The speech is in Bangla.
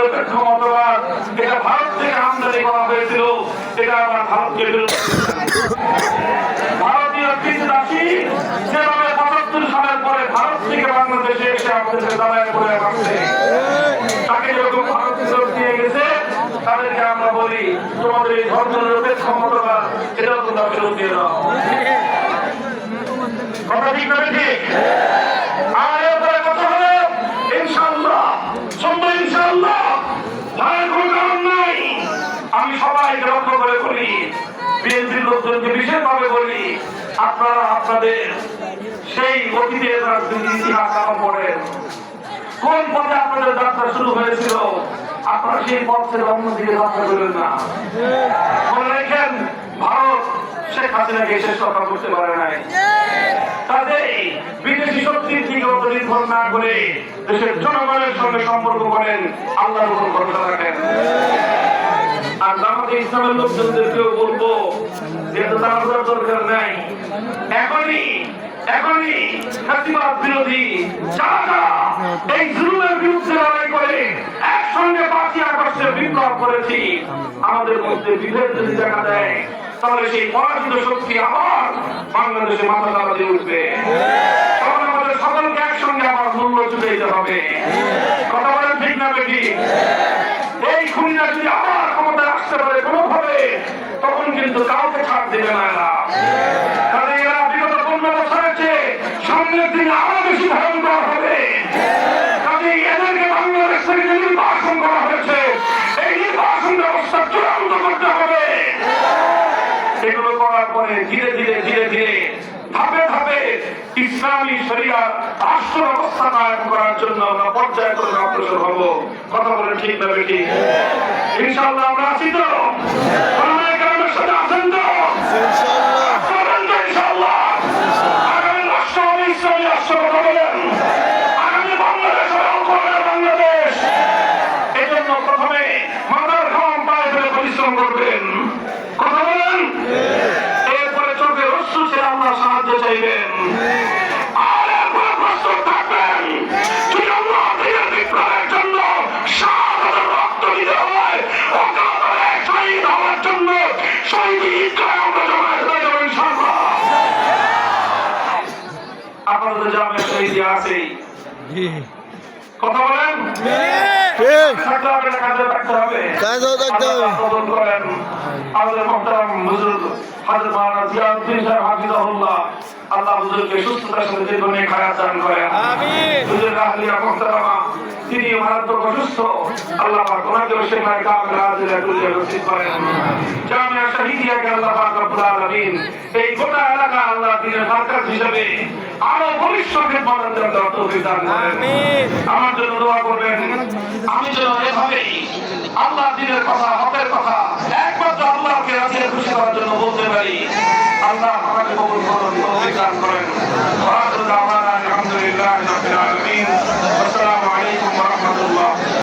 নিরপেক্ষ মতবাদ এটা ভারত থেকে আমদানি করা হয়েছিল, এটা আমার ভারতকে ভারতীয় কৃষি যেভাবে পঁচাত্তর সালের পরে ভারত থেকে বাংলাদেশে এসে আমাদেরকে দাঁড়ায় করে আসছে তাকে যেরকম ভারত ফেরত নিয়ে গেছে, তাদেরকে আমরা বলি, তোমাদের এই ধর্ম নিরপেক্ষ মতবাদ এটাও তোমরা ফেরত দিয়ে দাও। কথা ঠিক সবাইকে লক্ষ্য করে বলি বিএনপির লোকজনকে বিশেষভাবে বলি, আপনারা আপনাদের সেই অতীতের রাজনীতির ইতিহাস এখন পড়েন, কোন পথে আপনাদের যাত্রা শুরু হয়েছিল, আপনারা সেই পথ থেকে অন্যদিকে যাত্রা করবেন না। মনে ভারত শেখ হাসিনাকে শেষ কথা করতে পারে নাই। কাজেই বিদেশি শক্তির দিকে অত নির্ভর না করে দেশের জনগণের সঙ্গে সম্পর্ক করেন, আল্লাহর উপর ভরসা রাখেন। আর জামাতে ইসলামের লোকজনদেরকেও বলব যেহেতু তাড়াহুড়ার দরকার নাই। এখনই এখনই ফাঁসিবাদ বিরোধী যারা এই জুলুমের বিরুদ্ধে লড়াই করে একসঙ্গে পাঁচই আগস্টে বিপ্লব করেছি। আমাদের মধ্যে বিভেদ যদি দেখা দেয়, তাহলে সেই পরাজিত শক্তি আবার বাংলাদেশে মাথা তালা দিয়ে উঠবে। তখন আমাদের সকলকে একসঙ্গে আবার মূল্য চুকাইতে হবে। কথা বলেন ঠিক না বেটি এই খুনিরা যদি আবার ক্ষমতায় আসতে পারে কোনোভাবে তখন কিন্তু কাউকে ছাড় দেবে না এরা। কারণ এরা বিগত পনেরো বছরের চেয়ে সামনের দিনে আরও বেশি ভয়ঙ্কর হবে। করার পরে ধীরে ধীরে ধীরে ধীরে ধাপে করার জন্য ঠিক আমরা আছি তো? করবেন। কথা বলেন? এরপরে চোখে অশ্রু ছেড়ে আল্লাহ সাহায্য চাইবেন। হবে। কাজেও থাকতে হবে। আল্লাহ কবুল করেন আমাদের মোহতারাম হুজুর হাজরত মাওলানা জিয়াউদ্দিন সাহেব হাফিজাহুল্লাহ আল্লাহ হুজুরকে সুস্থতার সাথে দীর্ঘদিন হায়াত দান করেন। হুজুর আহলিয়া মোহতারামা তিনি মারাত্মক অসুস্থ। আল্লাহ পাক ওনাকেও সেখানে কামিল হাজিরা কুলিয়া নসিব করেন। জামিয়া শহীদিয়াকে আল্লাহ পাক রব্বুল আলামিন এই গোটা এলাকা আল্লাহ দিনের মার্কাজ হিসেবে আরও ভবিষ্যৎ খেদমতের তৌফিক দান করেন। আমার জন্য দোয়া করবেন। আমি যেন এভাবেই আল্লাহ দিনের কথা হকের কথা একমাত্র আল্লাহকে রাজিয়ে খুশি করার জন্য বলতে পারি। আল্লাহ আমাকে কবুল করুন তৌফিক দান করেন।